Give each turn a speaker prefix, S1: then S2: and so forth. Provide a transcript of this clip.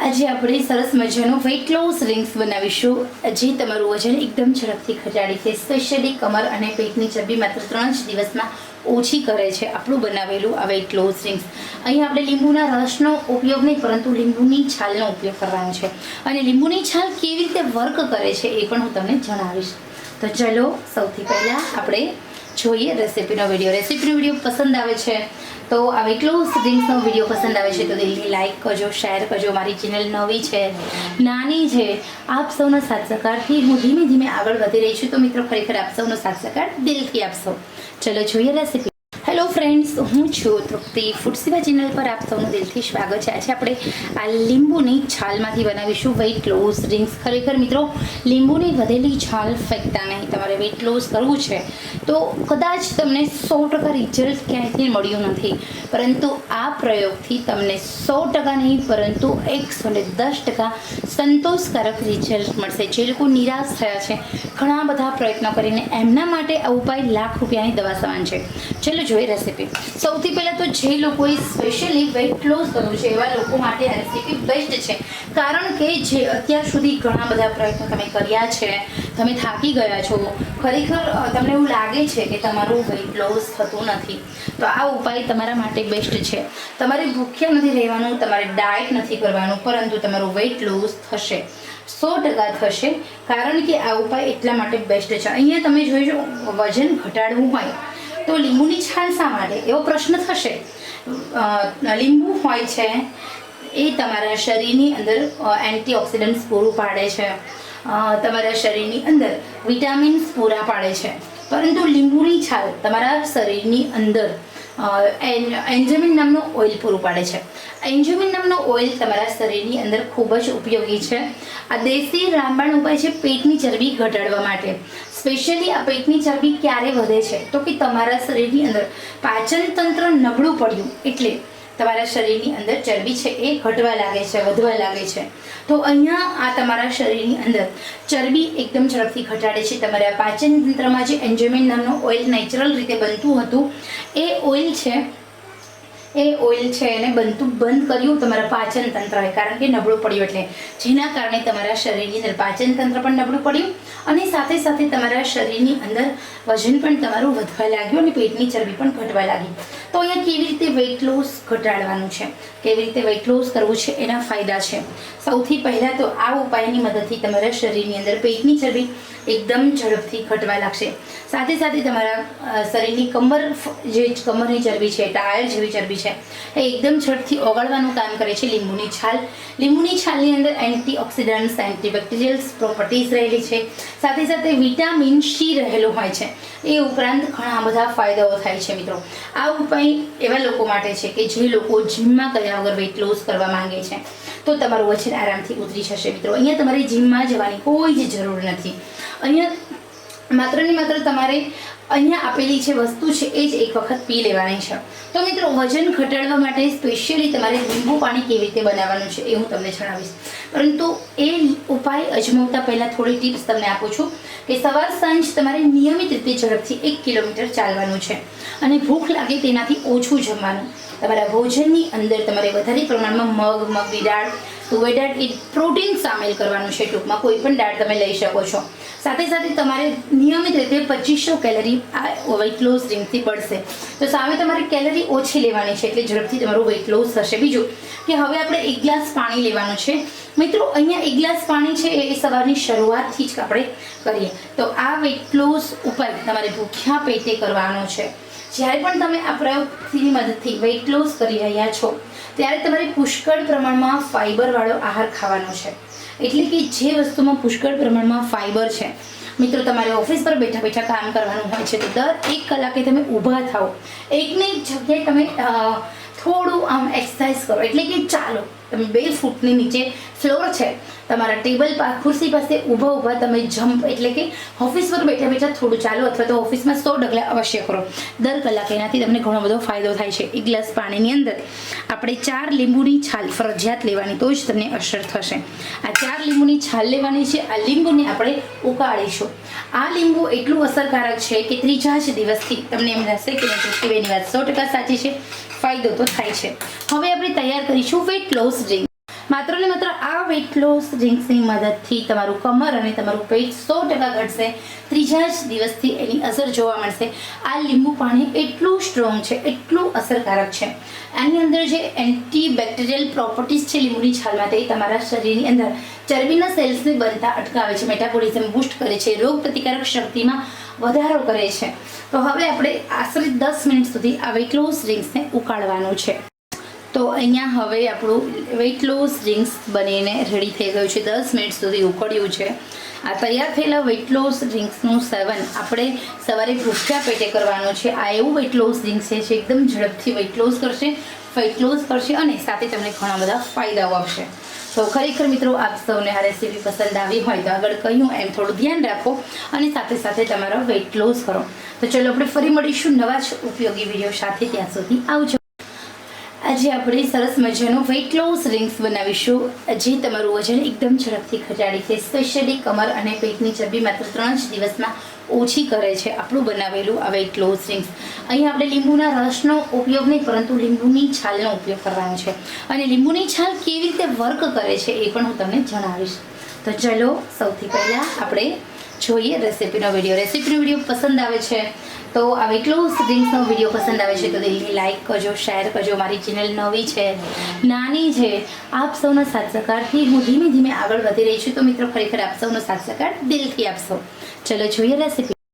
S1: આજે આપણે સરસ મજાનો વેઇટ લોસ રિંગ્સ બનાવીશું. જે તમારું વજન એકદમ ઝડપથી ઘટાડી છે. સ્પેશિયલી કમર અને પેટની ચરબી માત્ર ત્રણ જ દિવસમાં ઓછી કરે છે. આપણું બનાવેલું આ વેઇટ લોસ રિંગ્સ અહીં આપણે લીંબુના રસનો ઉપયોગ નહીં, પરંતુ લીંબુની છાલનો ઉપયોગ કરવાનો છે. અને લીંબુની છાલ કેવી રીતે વર્ક કરે છે એ પણ હું તમને જણાવીશ. તો ચલો, સૌથી પહેલાં આપણે જોઈએ રેસીપીનો વીડિયો રેસીપીનો વીડિયો પસંદ આવે છે, તો આવે એટલો ડ્રિંક્સનો વીડિયો પસંદ આવે છે, તો દિલથી લાઇક કરજો શેર કરજો. મારી ચેનલ નવી છે, નાની છે, આપ સૌના સાથ સહકારથી હું ધીમે ધીમે આગળ વધી રહી છું. તો મિત્રો, ખરેખર આપ સૌનો સાથ સહકાર દિલથી આપશો. ચલો, જોઈએ રેસીપી ફ્રેન્ડ્સ હું છું તૃપ્તિ. ફૂડ સેવા ચેનલ પર આપ સૌનું દિલથી સ્વાગત છે. આજે આપણે આ લીંબુની છાલમાંથી બનાવીશું વેઇટ લોસ ડ્રિંક્સ ખરેખર મિત્રો, લીંબુની વધેલી છાલ ફેંકતા નહીં. તમારે વેઇટ લોસ કરવું છે તો કદાચ તમને સો ટકા રિઝલ્ટ ક્યાંયથી મળ્યું નથી. પરંતુ આ પ્રયોગથી તમને સો ટકા નહીં, પરંતુ એકસો ને દસ ટકા સંતોષકારક રિઝલ્ટ મળશે. જે લોકો નિરાશ થયા છે, ઘણા બધા પ્રયત્નો કરીને એમના માટે આ ઉપાય લાખ રૂપિયાની દવા સમાન છે. ચલો જોઈએ રેસીપી સૌથી પહેલાં તો જે લોકોએ સ્પેશિયલી વેઇટ લોસ કરવું છે, એવા લોકો માટે આ રેસીપી બેસ્ટ છે. કારણ કે જે અત્યાર સુધી ઘણા બધા પ્રયત્નો તમે કર્યા છે, તમે થાકી ગયા છો, ખરેખર તમને એવું લાગે છે કે તમારું વેઇટ લોસ થતું નથી. તો આ ઉપાય તમારા માટે બેસ્ટ છે. તમારે ભૂખ્યા નથી રહેવાનું, તમારે ડાયટ નથી કરવાનું, પરંતુ તમારું વેઇટ લોસ થશે. સો ટકા થશે, કારણ કે આ ઉપાય એટલા માટે બેસ્ટ છે. અહીંયા તમે જોઈજો વજન ઘટાડવું હોય તો લીંબુની છાલ શા માટે? એવો પ્રશ્ન થશે. લીંબુ હોય છે એ તમારા શરીરની અંદર એન્ટીઓક્સિડન્ટ્સ પૂરું પાડે છે. તમારા શરીરની અંદર વિટામિન્સ પૂરા પાડે છે. પરંતુ લીંબુની છાલ તમારા શરીરની અંદર એન્જેમિન નામનું ઓઇલ પૂરું પાડે છે. એન્જેમિન નામનો ઓઇલ તમારા શરીરની અંદર ખૂબ જ ઉપયોગી છે. આ દેશી રામબાણ ઉપાય છે પેટની ચરબી ઘટાડવા માટે. સ્પેશિયલી આ પેટની ચરબી ક્યારે વધે છે? તો કે તમારા શરીરની અંદર પાચન તંત્ર નબળું પડ્યું એટલે તમારા શરીરની અંદર ચરબી છે એ ઘટવા લાગે છે, વધવા લાગે છે. તો અહીંયા આ તમારા શરીરની અંદર ચરબી એકદમ ઝડપથી ઘટાડે છે. તમારા પાચન તંત્રમાં જે એન્જોયમેન્ટ નામનો ઓઇલ નેચરલ રીતે બનતું હતું, એ ઓઇલ છે, એ ઓઇલ છે એને બનતું, બંધ કર્યું તમારા પાચન તંત્રએ કારણ કે નબળું પડ્યું એટલે. જેના કારણે તમારા શરીરની અંદર પાચન તંત્ર પણ નબળું પડ્યું અને સાથે સાથે તમારા શરીરની અંદર વજન પણ તમારું વધવા લાગ્યું અને પેટની ચરબી પણ ઘટવા લાગી. તો અહીંયા કેવી રીતે વેઇટ લોસ ઘટાડવાનું છે? કેવી રીતે વેઇટ લોસ કરવું છે? એના ફાયદા છે. સૌથી પહેલાં તો આ ઉપાયની મદદથી તમારા શરીરની અંદર પેટની ચરબી એકદમ ઝડપથી ઘટવા લાગશે. સાથે સાથે તમારા શરીરની કમર જે કમરની ચરબી છે, ટાયર જેવી ચરબી છે, એ એકદમ ઝડપથી ઓગળવાનું કામ કરે છે લીંબુની છાલ. લીંબુની છાલની અંદર એન્ટીઓક્સિડન્ટ્સ, એન્ટીબેક્ટેરિયલ્સ, પ્રોપર્ટીઝ રહેલી છે. સાથે સાથે વિટામિન સી રહેલું હોય છે. એ ઉપરાંત ઘણા બધા ફાયદાઓ થાય છે મિત્રો. આ ઉપાય એવા લોકો માટે છે કે જે લોકો જીમમાં કર્યા વગર વેઇટ લોસ કરવા માંગે છે? તો તમારું વજન આરામથી ઉતરી જશે મિત્રો. અહીંયા તમારે જીમમાં જવાની કોઈ જ જરૂર નથી. અહીંયા માત્ર ને માત્ર તમારે અહીંયા આપેલી જે વસ્તુ છે એ જ એક વખત પી લેવાની છે. તો મિત્રો, વજન ઘટાડવા માટે સ્પેશિયલી તમારે લીંબુ પાણી કેવી રીતે બનાવવાનું છે એ હું તમને જણાવીશ. પરંતુ એ ઉપાય અજમાવતા પહેલાં થોડી ટિપ્સ તમને આપું છું કે સવાર સાંજ તમારે નિયમિત રીતે ઝડપથી એક કિલોમીટર ચાલવાનું છે અને ભૂખ લાગે તેનાથી ઓછું જમવાનું. તમારા ભોજનની અંદર તમારે વધારે પ્રમાણમાં મગ, મગની દાળ તુવેર દાળ, એ પ્રોટીન સામેલ કરવાનું છે ટૂંકમાં. કોઈ પણ દાળ તમે લઈ શકો છો. સાથે સાથે તમારે નિયમિત રીતે પચીસો કેલરી આ વેઇટ લોસ ડ્રિંકથી પડશે તો સામે તમારે કેલરી ઓછી લેવાની છે એટલે ઝડપથી તમારું વેઇટ લોસ થશે. બીજું કે હવે આપણે એક ગ્લાસ પાણી લેવાનું છે. મિત્રો, અહીંયા એક ગ્લાસ પાણી છે એ સવારની શરૂઆતથી જ આપણે કરીએ. તો આ વેઇટ લોસ ઉપાય તમારે ભૂખ્યા પેટે કરવાનો છે. જ્યારે પણ તમે આ પ્રયોગની મદદથી વેઇટ લોસ કરી રહ્યા છો, ત્યારે તમારે પુષ્કળ પ્રમાણમાં ફાઇબરવાળો આહાર ખાવાનો છે. એટલે કે જે વસ્તુમાં પુષ્કળ પ્રમાણમાં ફાઇબર છે. મિત્રો, તમારે ઓફિસ પર બેઠા બેઠા કામ કરવાનું હોય છે તો દર એક કલાકે તમે ઊભા થાઓ. એકને એક જગ્યાએ તમે થોડું આમ એક્સરસાઇઝ કરો. એટલે કે ચાલો તમે બે ફૂટની નીચે ફ્લોર છે. તમારા ટેબલ પા, ખુરશી પાસે ઊભા ઊભા તમે જમ્પ એટલે કે ઓફિસ પર બેઠા બેઠા થોડું ચાલો અથવા તો ઓફિસમાં સો ડગલા અવશ્ય કરો. દર કલાકે એનાથી તમને ઘણો બધો ફાયદો થાય છે. એક ગ્લાસ પાણીની અંદર આપણે ચાર લીંબુની છાલ ફરજિયાત લેવાની તો જ તમને અસર થશે. આ ચાર લીંબુની છાલ લેવાની છે. આ લીંબુને આપણે ઉકાળીશું. આ લીંબુ એટલું અસરકારક છે કે ત્રીજા જ દિવસથી તમને એમ રહેશે કે તૃપ્તિબેનની વાત સો ટકા સાચી છે. ફાયદો તો થાય છે. હવે આપણે તૈયાર કરીશું વેટ લોસ ડ્રિંક માત્ર ને માત્ર આ વેઇટ લોસ ડ્રિંક્સની મદદથી તમારું કમર અને તમારું પેટ સો ટકા ઘટશે. ત્રીજા જ દિવસથી એની અસર જોવા મળશે. આ લીંબુ પાણી એટલું સ્ટ્રોંગ છે, એટલું અસરકારક છે. આની અંદર જે એન્ટી બેક્ટેરિયલ પ્રોપર્ટીઝ છે લીંબુની છાલમાં તે તમારા શરીરની અંદર ચરબીના સેલ્સને બનતા અટકાવે છે મેટાબોલિઝમ બૂસ્ટ કરે છે રોગ પ્રતિકારક શક્તિમાં વધારો કરે છે. તો હવે આપણે આશરે દસ મિનિટ સુધી આ વેઇટ લોસ ડ્રિંક્સને ઉકાળવાનું છે. તો અહીંયા હવે આપણું વેઇટ લોસ ડ્રિંક્સ બનીને રેડી થઈ ગયું છે. દસ મિનિટ સુધી ઉકળ્યું છે. આ તૈયાર થયેલા વેઇટ લોસ ડ્રિંક્સનું સેવન આપણે સવારે ભૂખ્યા પેટે કરવાનું છે. આ એવું વેઇટ લોસ ડ્રિંક્સ છે જે એકદમ ઝડપથી વેઇટ લોસ કરશે વેઇટ લોસ કરશે અને સાથે તમને ઘણા બધા ફાયદાઓ આપશે. તો ખરેખર મિત્રો, આપ સૌને આ રેસીપી પસંદ આવી હોય તો આગળ કહ્યું એમ થોડું ધ્યાન રાખો અને સાથે સાથે તમારો વેઇટ લોસ કરો. તો ચલો આપણે ફરી મળીશું નવા જ ઉપયોગી વીડિયો સાથે ત્યાં સુધી આવજો. આજે આપણે સરસ મજાનું વેઇટ લોસ રિંગ્સ બનાવીશું. જે તમારું વજન એકદમ ઝડપથી ઘટાડી છે. સ્પેશિયલી કમર અને પેટની ચરબી માત્ર ત્રણ જ દિવસમાં ઓછી કરે છે. આપણું બનાવેલું આ વેઇટ લોસ રિંગ્સ અહીં આપણે લીંબુના રસનો ઉપયોગ નહીં, પરંતુ લીંબુની છાલનો ઉપયોગ કરવાનો છે. અને લીંબુની છાલ કેવી રીતે વર્ક કરે છે એ પણ હું તમને જણાવીશ. તો ચલો, સૌથી પહેલાં આપણે જોઈએ રેસીપીનો વીડિયો રેસીપીનો વીડિયો પસંદ આવે છે. તો આવી ક્લોઝ ડ્રિંક્સનો વીડિયો પસંદ આવે છે તો દિલથી લાઇક કરજો શેર કરજો. મારી ચેનલ નવી છે, નાની છે. આપ સૌના સાથ સહકારથી હું ધીમે ધીમે આગળ વધી રહી છું. તો મિત્રો ખરેખર આપ સૌનો સાથ સહકાર દિલથી આપશો. ચલો, જોઈએ રેસીપી